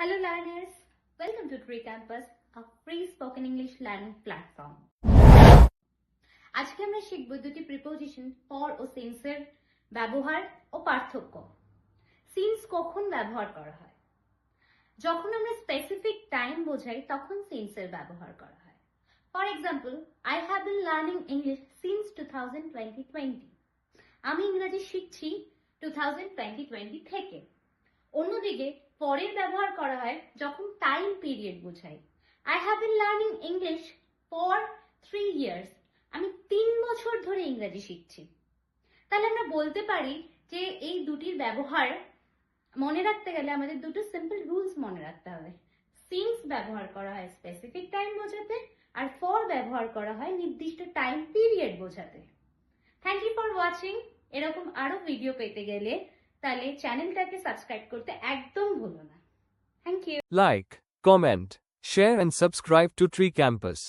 Hello learners, welcome to Tree Campus, a free spoken English learning platform. আজকে আমরা শিখব দুটি প্রিপোজিশন ফর ও সিন্সের ব্যবহার ও পার্থক্য। সিন্স কখন ব্যবহার করা হয়? যখন আমরা স্পেসিফিক টাইম বোঝাই তখন সিন্সের ব্যবহার করা হয়। For example I have been learning English since two thousand twenty twenty আমি ইংরাজি শিখছি টু থাউজেন্ড টোয়েন্টি টোয়েন্টি থেকে। অন্যদিকে পরের ব্যবহার করা হয় যখন টাইম পিরিয়ড বোঝাই। I have been learning English for three years আমি তিন বছর ধরে ইংরাজি শিখছি। তাহলে আমরা বলতে পারি যে এই দুটির ব্যবহার মনে রাখতে গেলে আমাদের দুটো সিম্পল রুলস মনে রাখতে হবে। সিন্স ব্যবহার করা হয় স্পেসিফিক টাইম বোঝাতে আর ফর ব্যবহার করা হয় নির্দিষ্ট টাইম পিরিয়ড বোঝাতে। থ্যাংক ইউ ফর ওয়াচিং এরকম আরও ভিডিও পেতে গেলে তাহলে চ্যানেলটাকে সাবস্ক্রাইব করতে একদম ভুলো না thank you Like, comment, share and subscribe to Tree Campus.